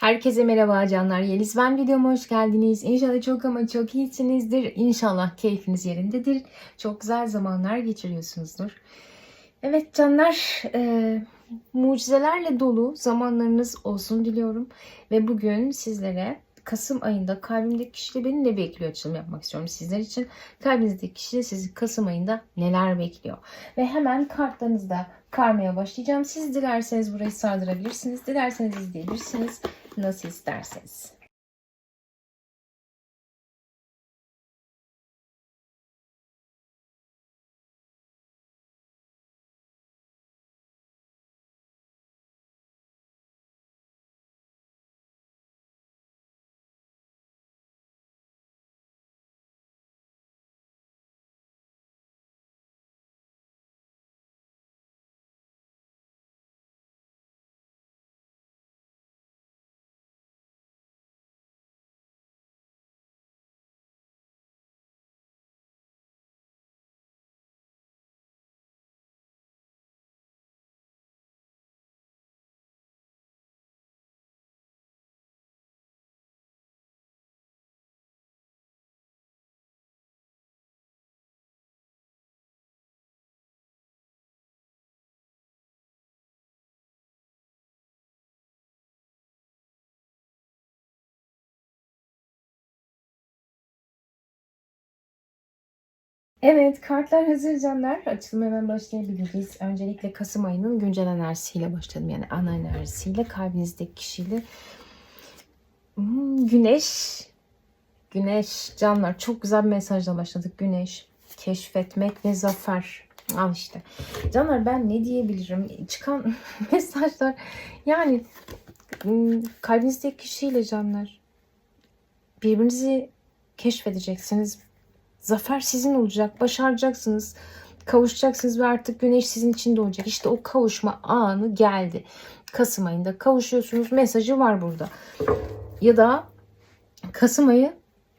Herkese merhaba canlar. Yeliz ben videoma hoş geldiniz. İnşallah çok ama çok iyisinizdir. İnşallah keyfiniz yerindedir. Çok güzel zamanlar geçiriyorsunuzdur. Evet canlar, e, mucizelerle dolu zamanlarınız olsun diliyorum. Ve bugün sizlere Kasım ayında kalbimdeki kişide beni ne bekliyor açılım yapmak istiyorum sizler için. Kalbinizdeki kişide sizi Kasım ayında neler bekliyor. Ve hemen kartlarınızda karmaya başlayacağım. Siz dilerseniz burayı sardırabilirsiniz. Dilerseniz izleyebilirsiniz. Nasıl isterseniz. Evet, kartlar hazır canlar. Açılım hemen başlayabiliriz. Öncelikle Kasım ayının güncel enerjisiyle başlayalım. Yani ana enerjisiyle, kalbinizdeki kişiyle. Hmm, güneş. Güneş, canlar. Çok güzel bir mesajla başladık. Güneş, keşfetmek ve zafer. Al işte. Canlar ben ne diyebilirim? Çıkan mesajlar yani hmm, kalbinizdeki kişiyle canlar birbirinizi keşfedeceksiniz Zafer sizin olacak. Başaracaksınız. Kavuşacaksınız ve artık güneş sizin için doğacak. İşte o kavuşma anı geldi. Kasım ayında kavuşuyorsunuz. Mesajı var burada. Ya da Kasım ayı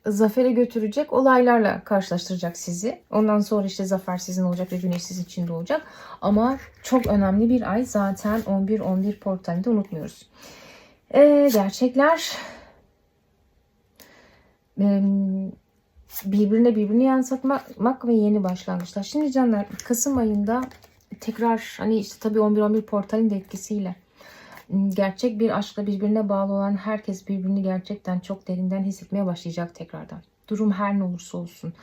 zafere götürecek olaylarla karşılaştıracak sizi. Ondan sonra işte zafer sizin olacak ve güneş sizin için doğacak. Ama çok önemli bir ay zaten 11-11 portalinde unutmuyoruz. Ee, gerçekler birbirine birbirini yansıtmak ve yeni başlangıçlar. Şimdi canlar Kasım ayında tekrar hani işte tabii 11-11 portalin de etkisiyle gerçek bir aşkla birbirine bağlı olan herkes birbirini gerçekten çok derinden hissetmeye başlayacak tekrardan. Durum her ne olursa olsun.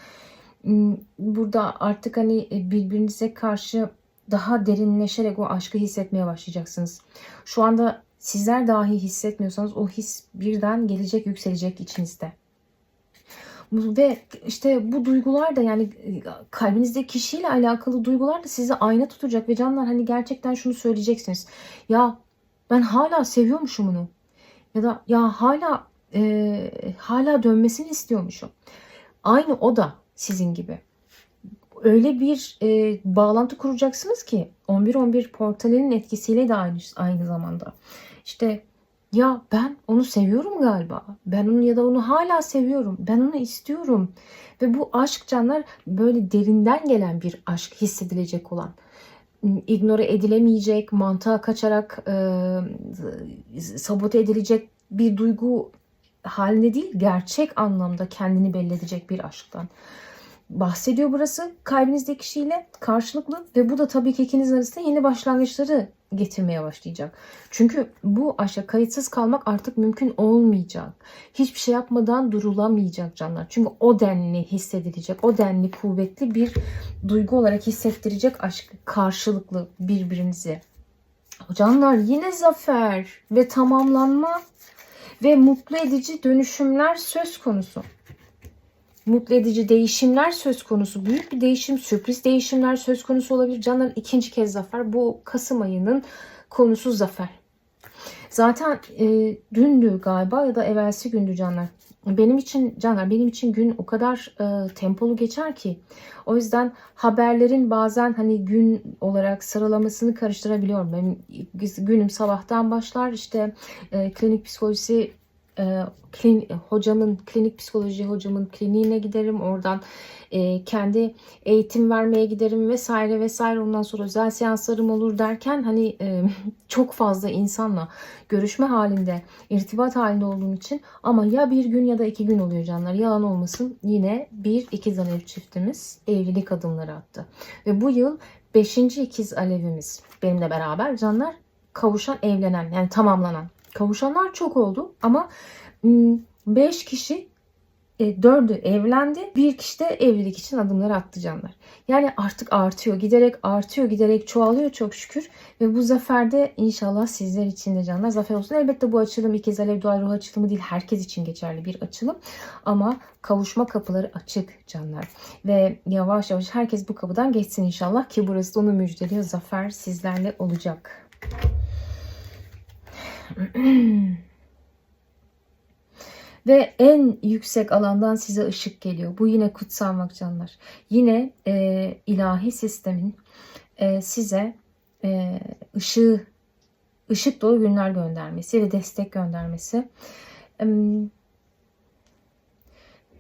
Burada artık hani birbirinize karşı daha derinleşerek o aşkı hissetmeye başlayacaksınız. Şu anda sizler dahi hissetmiyorsanız o his birden gelecek, yükselecek içinizde. Ve işte bu duygular da yani e, kalbinizde kişiyle alakalı duygular da sizi ayna tutacak ve canlar hani gerçekten şunu söyleyeceksiniz. Ya ben hala seviyormuşum onu. Ya da ya hala e, hala dönmesini istiyormuşum. Aynı o da sizin gibi. Öyle bir e, bağlantı kuracaksınız ki 11-11 portalinin etkisiyle de aynı, aynı zamanda. İşte ya ben onu seviyorum galiba. Ben onu ya da onu hala seviyorum. Ben onu istiyorum. Ve bu aşk canlar böyle derinden gelen bir aşk hissedilecek olan. ignore edilemeyecek, mantığa kaçarak e, sabote edilecek bir duygu haline değil, gerçek anlamda kendini belli edecek bir aşktan bahsediyor burası. Kalbinizdeki kişiyle karşılıklı ve bu da tabii ki ikiniz arasında yeni başlangıçları getirmeye başlayacak. Çünkü bu aşka kayıtsız kalmak artık mümkün olmayacak. Hiçbir şey yapmadan durulamayacak canlar. Çünkü o denli hissedilecek, o denli kuvvetli bir duygu olarak hissettirecek aşk karşılıklı birbirinize. Canlar yine zafer ve tamamlanma ve mutlu edici dönüşümler söz konusu mutlu edici değişimler söz konusu. Büyük bir değişim, sürpriz değişimler söz konusu olabilir. Canlar ikinci kez zafer. Bu Kasım ayının konusu zafer. Zaten e, dündü galiba ya da evvelsi gündü canlar. Benim için canlar benim için gün o kadar e, tempolu geçer ki. O yüzden haberlerin bazen hani gün olarak sıralamasını karıştırabiliyorum. Benim günüm sabahtan başlar işte e, klinik psikolojisi e, klin, hocamın klinik psikoloji hocamın kliniğine giderim. Oradan e, kendi eğitim vermeye giderim vesaire vesaire. Ondan sonra özel seanslarım olur derken hani e, çok fazla insanla görüşme halinde, irtibat halinde olduğum için ama ya bir gün ya da iki gün oluyor canlar. Yalan olmasın yine bir ikiz alev çiftimiz evlilik adımları attı. Ve bu yıl beşinci ikiz alevimiz benimle beraber canlar kavuşan, evlenen yani tamamlanan. Kavuşanlar çok oldu ama 5 kişi e, dördü evlendi. Bir kişi de evlilik için adımlar attı canlar. Yani artık artıyor. Giderek artıyor. Giderek çoğalıyor çok şükür. Ve bu zafer de inşallah sizler için de canlar zafer olsun. Elbette bu açılım ikiz alev dua ruh açılımı değil. Herkes için geçerli bir açılım. Ama kavuşma kapıları açık canlar. Ve yavaş yavaş herkes bu kapıdan geçsin inşallah. Ki burası onu müjdeliyor. Zafer sizlerle olacak. Ve en yüksek alandan size ışık geliyor. Bu yine kutsal makcanlar. Yine e, ilahi sistemin e, size e, ışığı, ışık dolu günler göndermesi ve destek göndermesi. E,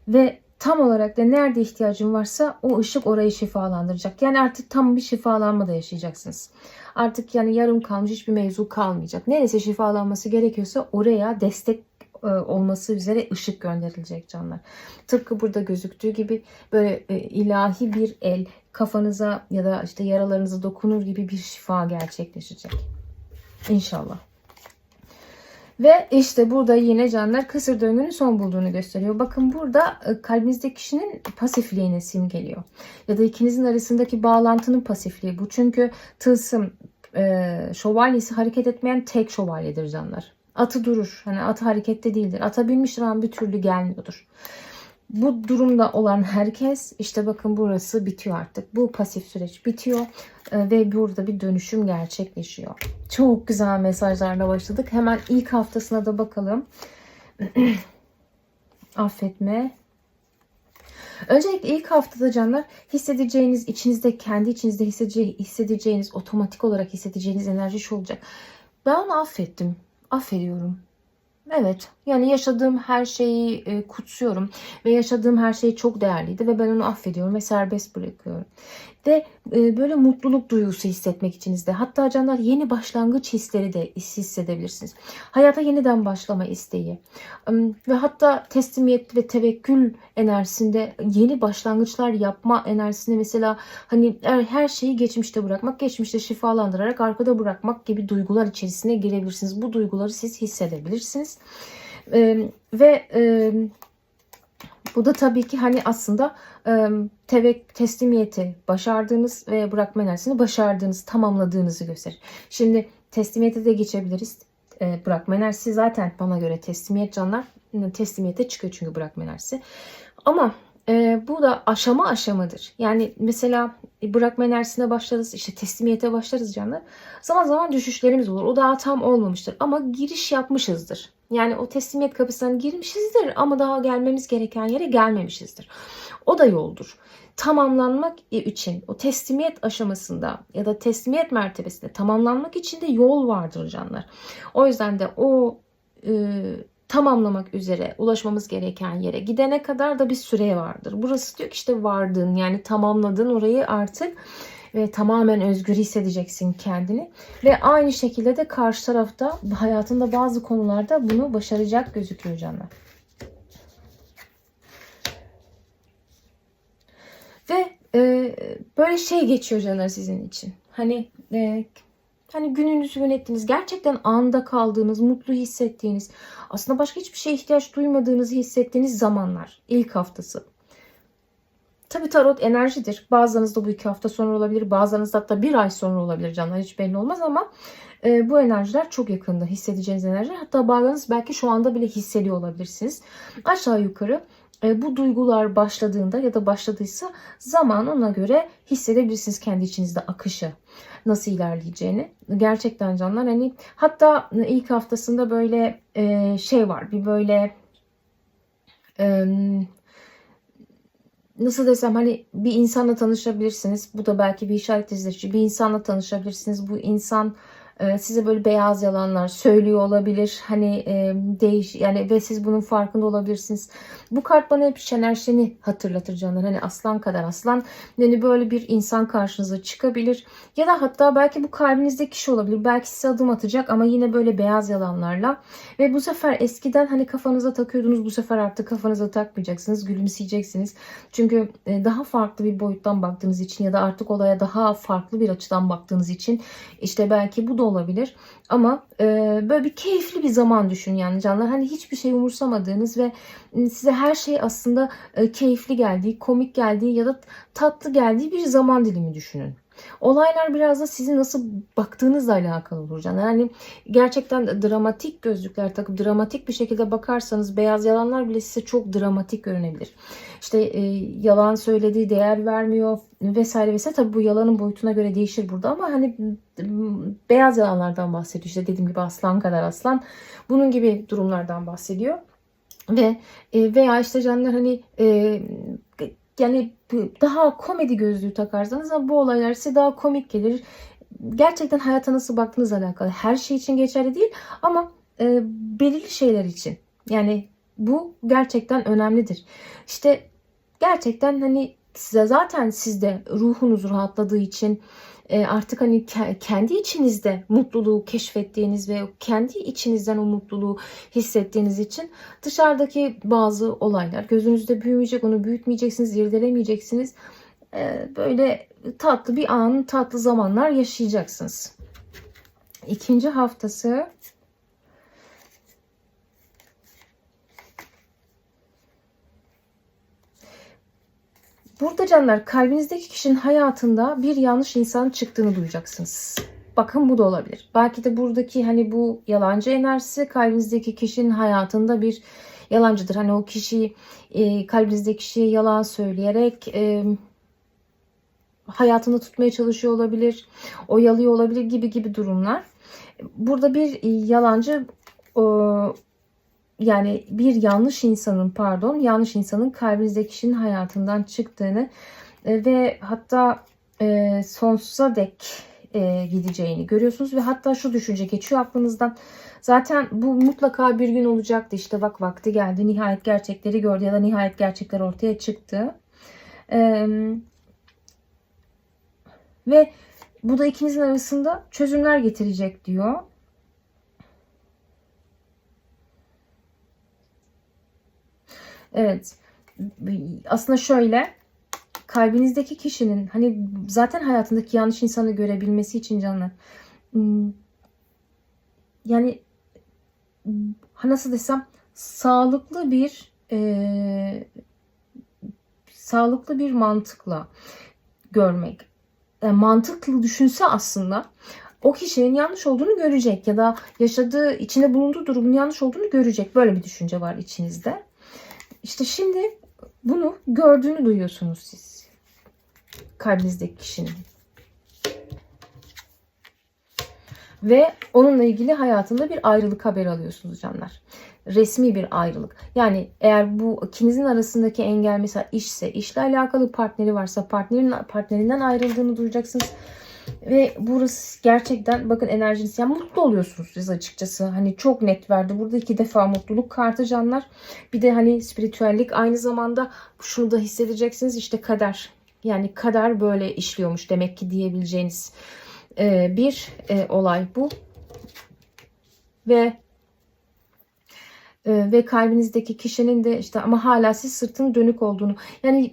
ve tam olarak da nerede ihtiyacın varsa o ışık orayı şifalandıracak. Yani artık tam bir şifalanma da yaşayacaksınız. Artık yani yarım kalmış hiçbir mevzu kalmayacak. Neresi şifalanması gerekiyorsa oraya destek e, olması üzere ışık gönderilecek canlar. Tıpkı burada gözüktüğü gibi böyle e, ilahi bir el kafanıza ya da işte yaralarınıza dokunur gibi bir şifa gerçekleşecek. İnşallah. Ve işte burada yine canlar kısır döngünün son bulduğunu gösteriyor. Bakın burada e, kalbinizdeki kişinin pasifliğine simgeliyor. Ya da ikinizin arasındaki bağlantının pasifliği bu. Çünkü tılsım e, şövalyesi hareket etmeyen tek şövalyedir canlar. Atı durur. Hani atı harekette değildir. Ata binmiştir ama bir türlü gelmiyordur. Bu durumda olan herkes işte bakın burası bitiyor artık. Bu pasif süreç bitiyor e, ve burada bir dönüşüm gerçekleşiyor. Çok güzel mesajlarla başladık. Hemen ilk haftasına da bakalım. Affetme. Öncelikle ilk haftada canlar hissedeceğiniz, içinizde kendi içinizde hissedeceğiniz, otomatik olarak hissedeceğiniz enerji şu olacak. Ben affettim affediyorum. Evet yani yaşadığım her şeyi e, kutsuyorum ve yaşadığım her şey çok değerliydi ve ben onu affediyorum ve serbest bırakıyorum. Ve e, böyle mutluluk duygusu hissetmek içinizde. Hatta canlar yeni başlangıç hisleri de hissedebilirsiniz. Hayata yeniden başlama isteği. Ve hatta teslimiyet ve tevekkül enerjisinde yeni başlangıçlar yapma enerjisinde mesela hani her şeyi geçmişte bırakmak, geçmişte şifalandırarak arkada bırakmak gibi duygular içerisine girebilirsiniz. Bu duyguları siz hissedebilirsiniz. Ve bu da tabii ki hani aslında e, tevek, teslimiyeti başardığınız ve bırakma enerjisini başardığınız, tamamladığınızı gösterir. Şimdi teslimiyete de geçebiliriz. E, bırakma enerjisi zaten bana göre teslimiyet canlar. Teslimiyete çıkıyor çünkü bırakma enerjisi. Ama e, bu da aşama aşamadır. Yani mesela bırakma enerjisine başlarız, işte teslimiyete başlarız canlar. Zaman zaman düşüşlerimiz olur. O daha tam olmamıştır ama giriş yapmışızdır. Yani o teslimiyet kapısından girmişizdir ama daha gelmemiz gereken yere gelmemişizdir. O da yoldur. Tamamlanmak için o teslimiyet aşamasında ya da teslimiyet mertebesinde tamamlanmak için de yol vardır canlar. O yüzden de o e, tamamlamak üzere ulaşmamız gereken yere gidene kadar da bir süre vardır. Burası diyor ki işte vardın yani tamamladın orayı artık ve tamamen özgür hissedeceksin kendini. Ve aynı şekilde de karşı tarafta hayatında bazı konularda bunu başaracak gözüküyor canlar. Ve e, böyle şey geçiyor canlar sizin için. Hani e, hani gününüzü yönettiniz. Gerçekten anda kaldığınız, mutlu hissettiğiniz, aslında başka hiçbir şeye ihtiyaç duymadığınızı hissettiğiniz zamanlar. ilk haftası. Tabii tarot enerjidir. Bazılarınızda bu iki hafta sonra olabilir. Bazılarınızda hatta bir ay sonra olabilir canlar. Hiç belli olmaz ama e, bu enerjiler çok yakında hissedeceğiniz enerjiler. Hatta bazılarınız belki şu anda bile hissediyor olabilirsiniz. Aşağı yukarı e, bu duygular başladığında ya da başladıysa zaman ona göre hissedebilirsiniz kendi içinizde akışı nasıl ilerleyeceğini. Gerçekten canlar hani hatta ilk haftasında böyle e, şey var bir böyle e, nasıl desem hani bir insanla tanışabilirsiniz. Bu da belki bir işaret izletici. Bir insanla tanışabilirsiniz. Bu insan size böyle beyaz yalanlar söylüyor olabilir. Hani e, değiş yani ve siz bunun farkında olabilirsiniz. Bu kart bana hep Şener Şen'i hatırlatır canlar. Hani aslan kadar aslan. Yani böyle bir insan karşınıza çıkabilir. Ya da hatta belki bu kalbinizdeki kişi olabilir. Belki size adım atacak ama yine böyle beyaz yalanlarla. Ve bu sefer eskiden hani kafanıza takıyordunuz. Bu sefer artık kafanıza takmayacaksınız. Gülümseyeceksiniz. Çünkü e, daha farklı bir boyuttan baktığınız için ya da artık olaya daha farklı bir açıdan baktığınız için işte belki bu da olabilir. Ama e, böyle bir keyifli bir zaman düşün yani canlar. Hani hiçbir şey umursamadığınız ve size her şey aslında e, keyifli geldiği, komik geldiği ya da tatlı geldiği bir zaman dilimi düşünün. Olaylar biraz da sizin nasıl baktığınızla alakalı olur canlar. Yani gerçekten dramatik gözlükler takıp dramatik bir şekilde bakarsanız beyaz yalanlar bile size çok dramatik görünebilir. İşte e, yalan söylediği değer vermiyor vesaire vesaire. Tabii bu yalanın boyutuna göre değişir burada ama hani beyaz yalanlardan bahsediyor. İşte dediğim gibi aslan kadar aslan. Bunun gibi durumlardan bahsediyor. Ve e, veya işte canlar hani e, yani daha komedi gözlüğü takarsanız bu olaylar size daha komik gelir. Gerçekten hayata nasıl baktığınızla alakalı. Her şey için geçerli değil ama e, belirli şeyler için. Yani bu gerçekten önemlidir. İşte gerçekten hani size zaten sizde ruhunuz rahatladığı için artık hani kendi içinizde mutluluğu keşfettiğiniz ve kendi içinizden o mutluluğu hissettiğiniz için dışarıdaki bazı olaylar gözünüzde büyümeyecek, onu büyütmeyeceksiniz, irdelemeyeceksiniz. E, böyle tatlı bir an, tatlı zamanlar yaşayacaksınız. İkinci haftası Burada canlar kalbinizdeki kişinin hayatında bir yanlış insan çıktığını duyacaksınız. Bakın bu da olabilir. Belki de buradaki hani bu yalancı enerjisi kalbinizdeki kişinin hayatında bir yalancıdır. Hani o kişiyi e, kalbinizdeki kişiye yalan söyleyerek e, hayatında tutmaya çalışıyor olabilir. Oyalıyor olabilir gibi gibi durumlar. Burada bir yalancı yani bir yanlış insanın pardon yanlış insanın kalbinizdeki kişinin hayatından çıktığını e, ve hatta e, sonsuza dek e, gideceğini görüyorsunuz ve hatta şu düşünce geçiyor aklınızdan. Zaten bu mutlaka bir gün olacaktı işte bak vakti geldi nihayet gerçekleri gördü ya da nihayet gerçekler ortaya çıktı. E, ve bu da ikinizin arasında çözümler getirecek diyor. Evet. Aslında şöyle kalbinizdeki kişinin hani zaten hayatındaki yanlış insanı görebilmesi için canlı hmm, yani nasıl desem sağlıklı bir e, sağlıklı bir mantıkla görmek yani mantıklı düşünse aslında o kişinin yanlış olduğunu görecek ya da yaşadığı içinde bulunduğu durumun yanlış olduğunu görecek böyle bir düşünce var içinizde. İşte şimdi bunu gördüğünü duyuyorsunuz siz. Kalbinizdeki kişinin. Ve onunla ilgili hayatında bir ayrılık haberi alıyorsunuz canlar. Resmi bir ayrılık. Yani eğer bu ikinizin arasındaki engel mesela işse, işle alakalı partneri varsa partnerin partnerinden ayrıldığını duyacaksınız ve burası gerçekten bakın enerjiniz yani mutlu oluyorsunuz siz açıkçası. Hani çok net verdi. Burada iki defa mutluluk kartı canlar. Bir de hani spiritüellik aynı zamanda şunu da hissedeceksiniz işte kader. Yani kader böyle işliyormuş demek ki diyebileceğiniz e, bir e, olay bu. Ve e, ve kalbinizdeki kişinin de işte ama hala siz sırtın dönük olduğunu yani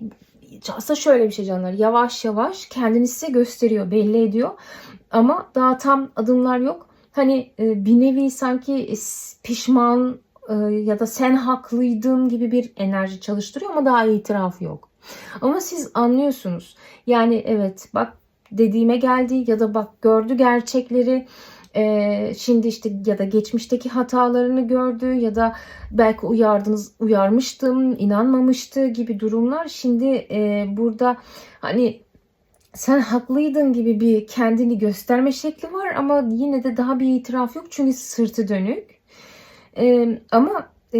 aslında şöyle bir şey canlar. Yavaş yavaş kendini size gösteriyor, belli ediyor. Ama daha tam adımlar yok. Hani e, bir nevi sanki pişman e, ya da sen haklıydın gibi bir enerji çalıştırıyor ama daha itiraf yok. Ama siz anlıyorsunuz. Yani evet bak dediğime geldi ya da bak gördü gerçekleri e, şimdi işte ya da geçmişteki hatalarını gördü ya da belki uyardınız uyarmıştım inanmamıştı gibi durumlar şimdi e, burada hani sen haklıydın gibi bir kendini gösterme şekli var ama yine de daha bir itiraf yok çünkü sırtı dönük e, ama e,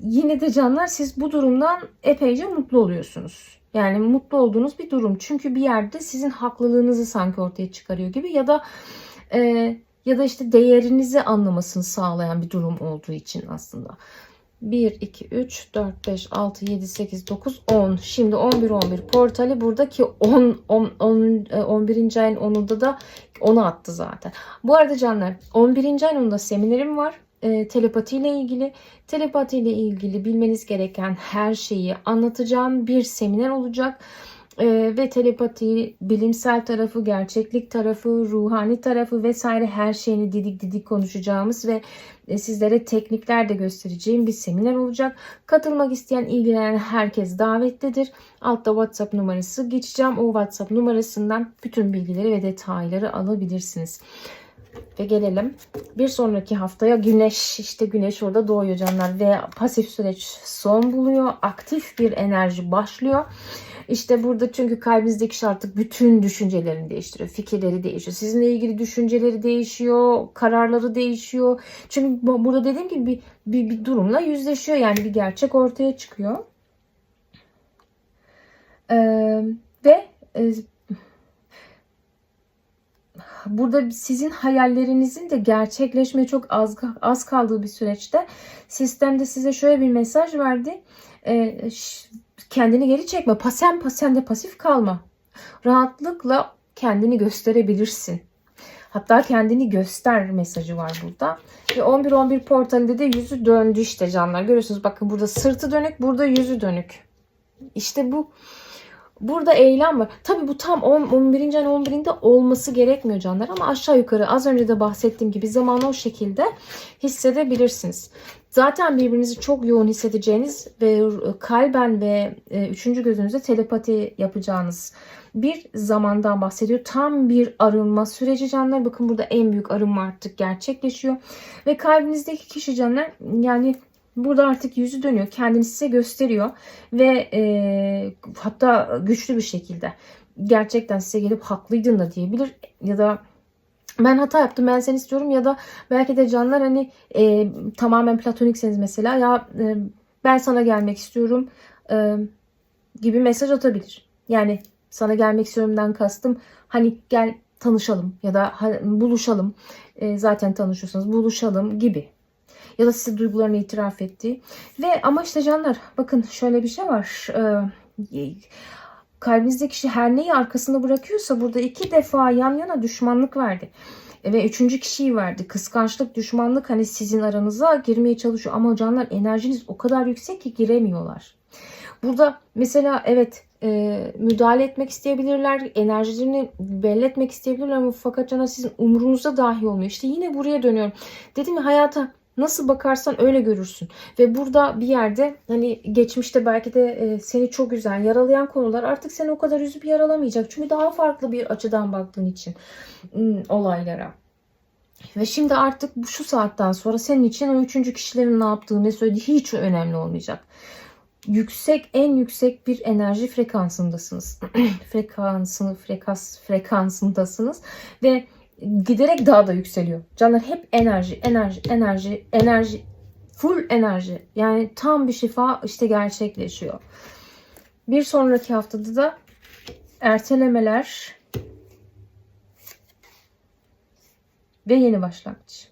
yine de canlar siz bu durumdan epeyce mutlu oluyorsunuz. Yani mutlu olduğunuz bir durum. Çünkü bir yerde sizin haklılığınızı sanki ortaya çıkarıyor gibi ya da e, ya da işte değerinizi anlamasını sağlayan bir durum olduğu için aslında. 1, 2, 3, 4, 5, 6, 7, 8, 9, 10. Şimdi 11, 11 portali buradaki 10, 10, 10 e, 11. ayın 10'unda da 10'u attı zaten. Bu arada canlar 11. ayın 10'unda seminerim var. E, telepati ile ilgili. Telepati ile ilgili bilmeniz gereken her şeyi anlatacağım bir seminer olacak. Ee, ve telepati, bilimsel tarafı, gerçeklik tarafı, ruhani tarafı vesaire her şeyini didik didik konuşacağımız ve e, sizlere teknikler de göstereceğim bir seminer olacak. Katılmak isteyen, ilgilenen herkes davetlidir. Altta WhatsApp numarası geçeceğim. O WhatsApp numarasından bütün bilgileri ve detayları alabilirsiniz. Ve gelelim bir sonraki haftaya güneş işte güneş orada doğuyor canlar ve pasif süreç son buluyor. Aktif bir enerji başlıyor. İşte burada çünkü kalbinizdeki şey artık bütün düşüncelerini değiştiriyor. Fikirleri değişiyor. Sizinle ilgili düşünceleri değişiyor. Kararları değişiyor. Çünkü bu- burada dediğim gibi bir, bir, bir durumla yüzleşiyor. Yani bir gerçek ortaya çıkıyor. Ee, ve e, burada sizin hayallerinizin de gerçekleşmeye çok az az kaldığı bir süreçte sistemde size şöyle bir mesaj verdi. Ş- kendini geri çekme. Pasen pasende pasif kalma. Rahatlıkla kendini gösterebilirsin. Hatta kendini göster mesajı var burada. Ve 11-11 portalinde de yüzü döndü işte canlar. Görüyorsunuz bakın burada sırtı dönük, burada yüzü dönük. İşte bu Burada eylem var. Tabi bu tam 10, 11. ayın 11'inde olması gerekmiyor canlar ama aşağı yukarı az önce de bahsettiğim gibi zamanı o şekilde hissedebilirsiniz. Zaten birbirinizi çok yoğun hissedeceğiniz ve kalben ve e, üçüncü gözünüzde telepati yapacağınız bir zamandan bahsediyor. Tam bir arınma süreci canlar. Bakın burada en büyük arınma artık gerçekleşiyor. Ve kalbinizdeki kişi canlar yani Burada artık yüzü dönüyor. Kendini size gösteriyor. Ve e, hatta güçlü bir şekilde gerçekten size gelip haklıydın da diyebilir. Ya da ben hata yaptım ben seni istiyorum ya da belki de canlar hani e, tamamen platonikseniz mesela ya e, ben sana gelmek istiyorum e, gibi mesaj atabilir. Yani sana gelmek istiyorumdan kastım hani gel tanışalım ya da buluşalım. E, zaten tanışıyorsanız buluşalım gibi ya da size duygularını itiraf ettiği. Ve ama işte canlar bakın şöyle bir şey var. Ee, kalbinizdeki kişi her neyi arkasında bırakıyorsa burada iki defa yan yana düşmanlık verdi. Ve üçüncü kişiyi verdi. Kıskançlık, düşmanlık hani sizin aranıza girmeye çalışıyor. Ama canlar enerjiniz o kadar yüksek ki giremiyorlar. Burada mesela evet e, müdahale etmek isteyebilirler. Enerjilerini belli etmek isteyebilirler ama fakat canlar sizin umurunuzda dahi olmuyor. İşte yine buraya dönüyorum. Dedim ya hayata Nasıl bakarsan öyle görürsün. Ve burada bir yerde hani geçmişte belki de e, seni çok üzen, yaralayan konular artık seni o kadar üzüp yaralamayacak. Çünkü daha farklı bir açıdan baktığın için olaylara. Ve şimdi artık bu şu saatten sonra senin için o üçüncü kişilerin ne yaptığı, ne söylediği hiç önemli olmayacak. Yüksek, en yüksek bir enerji frekansındasınız. Frekansını, frekans, frekansındasınız. Ve giderek daha da yükseliyor. Canlar hep enerji, enerji, enerji, enerji, full enerji. Yani tam bir şifa işte gerçekleşiyor. Bir sonraki haftada da ertelemeler ve yeni başlangıç.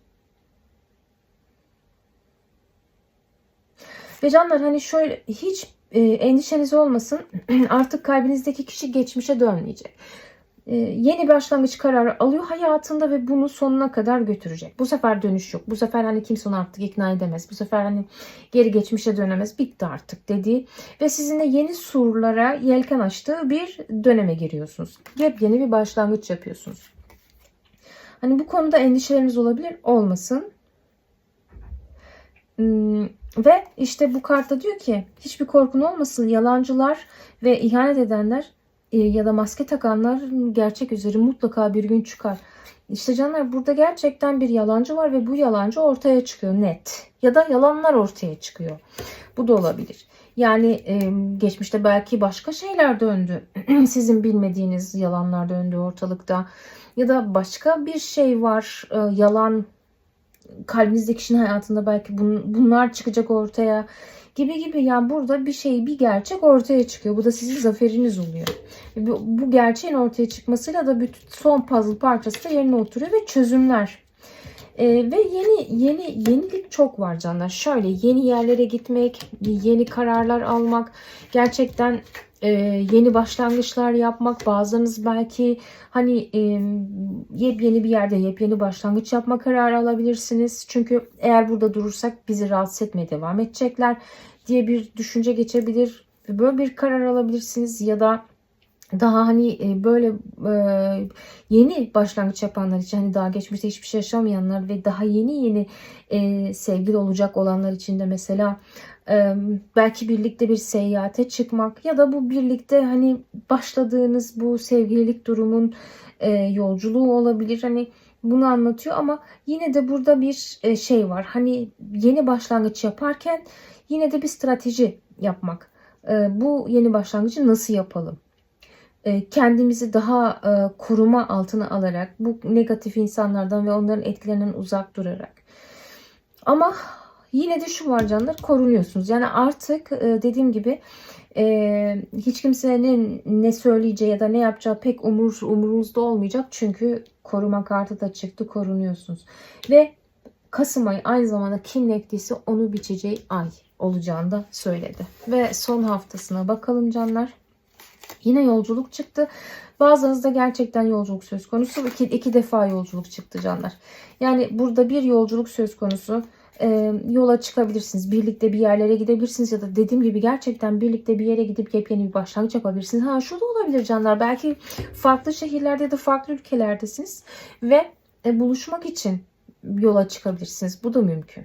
Ve canlar hani şöyle hiç e, endişeniz olmasın. Artık kalbinizdeki kişi geçmişe dönmeyecek yeni bir başlangıç kararı alıyor hayatında ve bunu sonuna kadar götürecek. Bu sefer dönüş yok. Bu sefer hani kimse onu artık ikna edemez. Bu sefer hani geri geçmişe dönemez. Bitti artık dediği ve sizinle yeni surlara yelken açtığı bir döneme giriyorsunuz. Yepyeni bir başlangıç yapıyorsunuz. Hani bu konuda endişeleriniz olabilir. Olmasın. Hmm, ve işte bu kartta diyor ki hiçbir korkun olmasın. Yalancılar ve ihanet edenler e, ya da maske takanlar gerçek üzeri mutlaka bir gün çıkar. İşte canlar burada gerçekten bir yalancı var ve bu yalancı ortaya çıkıyor net. Ya da yalanlar ortaya çıkıyor. Bu da olabilir. Yani e, geçmişte belki başka şeyler döndü. Sizin bilmediğiniz yalanlar döndü ortalıkta. Ya da başka bir şey var. E, yalan kalbinizdeki kişinin hayatında belki bun, bunlar çıkacak ortaya. Gibi gibi yani burada bir şey bir gerçek ortaya çıkıyor. Bu da sizin zaferiniz oluyor. Bu, bu gerçeğin ortaya çıkmasıyla da bütün son puzzle parçası da yerine oturuyor ve çözümler. Ee, ve yeni yeni yenilik çok var canlar. Şöyle yeni yerlere gitmek, yeni kararlar almak, gerçekten e, yeni başlangıçlar yapmak. Bazılarınız belki hani e, yepyeni bir yerde yepyeni başlangıç yapma kararı alabilirsiniz. Çünkü eğer burada durursak bizi rahatsız etmeye devam edecekler diye bir düşünce geçebilir. Böyle bir karar alabilirsiniz ya da daha hani e, böyle e, yeni başlangıç yapanlar için hani daha geçmişte hiçbir şey yaşamayanlar ve daha yeni yeni e, sevgili olacak olanlar için de mesela belki birlikte bir seyahate çıkmak ya da bu birlikte hani başladığınız bu sevgililik durumun e, yolculuğu olabilir. Hani bunu anlatıyor ama yine de burada bir e, şey var. Hani yeni başlangıç yaparken yine de bir strateji yapmak. E, bu yeni başlangıcı nasıl yapalım? E, kendimizi daha e, koruma altına alarak bu negatif insanlardan ve onların etkilerinden uzak durarak. Ama yine de şu var canlar korunuyorsunuz yani artık e, dediğim gibi hiç kimsenin ne söyleyeceği ya da ne yapacağı pek umur, umurunuzda olmayacak çünkü koruma kartı da çıktı korunuyorsunuz ve Kasım ayı aynı zamanda kim ektiyse onu biçeceği ay olacağını da söyledi. Ve son haftasına bakalım canlar. Yine yolculuk çıktı. Bazılarınızda gerçekten yolculuk söz konusu. İki, iki defa yolculuk çıktı canlar. Yani burada bir yolculuk söz konusu. E, yola çıkabilirsiniz. Birlikte bir yerlere gidebilirsiniz. Ya da dediğim gibi gerçekten birlikte bir yere gidip yepyeni bir başlangıç yapabilirsiniz. Ha şu da olabilir canlar. Belki farklı şehirlerde ya da farklı ülkelerdesiniz. Ve e, buluşmak için yola çıkabilirsiniz. Bu da mümkün.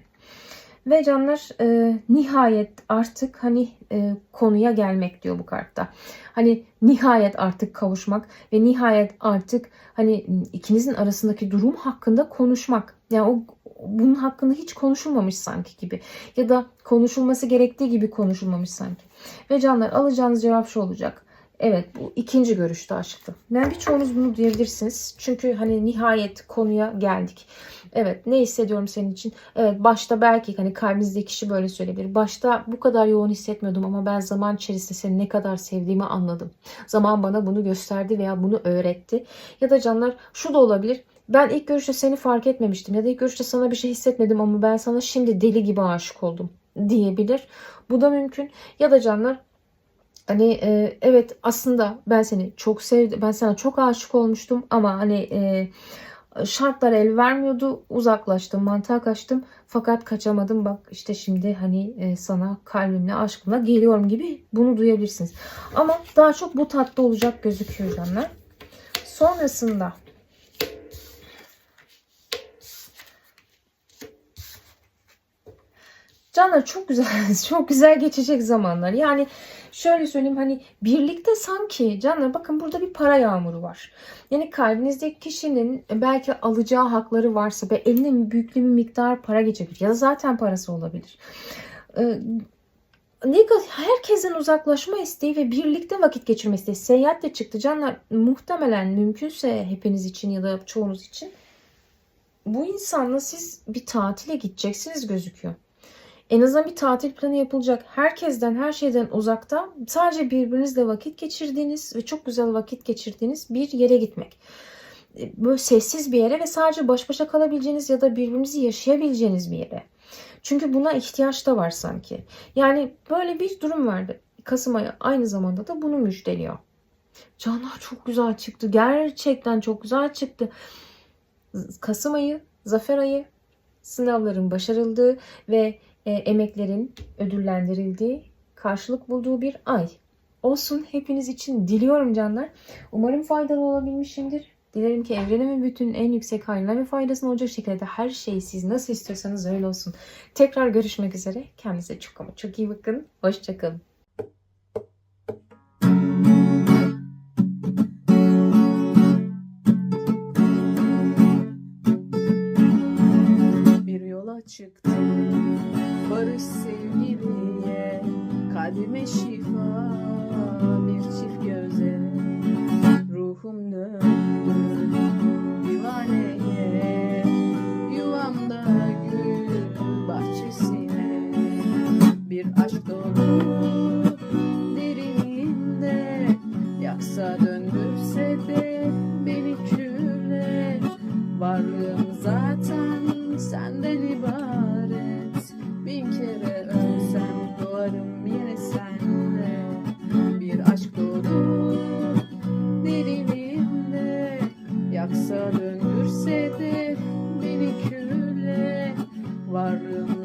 Ve canlar e, nihayet artık hani e, konuya gelmek diyor bu kartta. Hani nihayet artık kavuşmak ve nihayet artık hani ikinizin arasındaki durum hakkında konuşmak. Yani o bunun hakkında hiç konuşulmamış sanki gibi ya da konuşulması gerektiği gibi konuşulmamış sanki. Ve canlar alacağınız cevap şu olacak. Evet bu ikinci görüşte aşktı. Yani birçoğunuz bunu duyabilirsiniz. Çünkü hani nihayet konuya geldik. Evet ne hissediyorum senin için? Evet başta belki hani kalbinizdeki kişi böyle söyleyebilir. Başta bu kadar yoğun hissetmiyordum ama ben zaman içerisinde seni ne kadar sevdiğimi anladım. Zaman bana bunu gösterdi veya bunu öğretti. Ya da canlar şu da olabilir. Ben ilk görüşte seni fark etmemiştim ya da ilk görüşte sana bir şey hissetmedim ama ben sana şimdi deli gibi aşık oldum diyebilir. Bu da mümkün. Ya da canlar Hani e, evet aslında ben seni çok sevdim. Ben sana çok aşık olmuştum ama hani e, şartlar el vermiyordu. Uzaklaştım, mantığa kaçtım. Fakat kaçamadım. Bak işte şimdi hani e, sana kalbimle, aşkımla geliyorum gibi bunu duyabilirsiniz. Ama daha çok bu tatlı olacak gözüküyor canlar. Sonrasında Canlar çok güzel, çok güzel geçecek zamanlar. Yani şöyle söyleyeyim hani birlikte sanki canlar bakın burada bir para yağmuru var. Yani kalbinizdeki kişinin belki alacağı hakları varsa ve eline büyük bir miktar para geçebilir ya da zaten parası olabilir. Ee, herkesin uzaklaşma isteği ve birlikte vakit geçirme isteği. Seyahat de çıktı canlar. Muhtemelen mümkünse hepiniz için ya da çoğunuz için bu insanla siz bir tatile gideceksiniz gözüküyor. En azından bir tatil planı yapılacak. Herkesten, her şeyden uzakta sadece birbirinizle vakit geçirdiğiniz ve çok güzel vakit geçirdiğiniz bir yere gitmek. E, böyle sessiz bir yere ve sadece baş başa kalabileceğiniz ya da birbirinizi yaşayabileceğiniz bir yere. Çünkü buna ihtiyaç da var sanki. Yani böyle bir durum vardı. Kasım ayı aynı zamanda da bunu müjdeliyor. Canlar çok güzel çıktı. Gerçekten çok güzel çıktı. Kasım ayı, zafer ayı, sınavların başarıldığı ve e, emeklerin ödüllendirildiği, karşılık bulduğu bir ay. Olsun hepiniz için diliyorum canlar. Umarım faydalı olabilmişimdir. Dilerim ki evrenin ve bütün en yüksek haline ve faydasına olacak şekilde her şey siz nasıl istiyorsanız öyle olsun. Tekrar görüşmek üzere. Kendinize çok ama çok iyi bakın. Hoşçakalın. Varsa döndürse de beni küle varlığım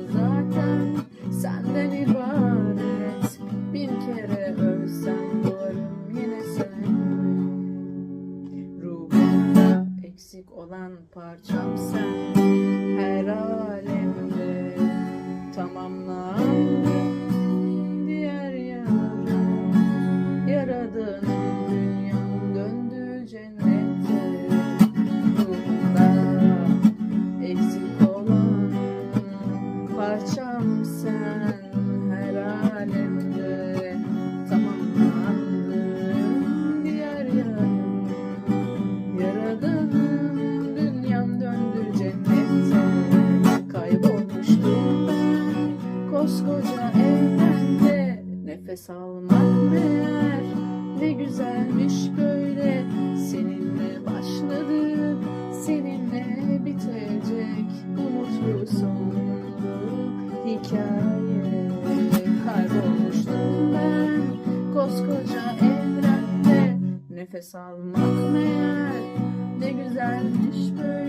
Nefes almak meğer. Ne güzelmiş böyle. Seninle başladı, seninle bitecek. Bu sonlu hikaye. Kaybolmuştum ben koskoca evrende. Nefes almak meğer. Ne güzelmiş böyle.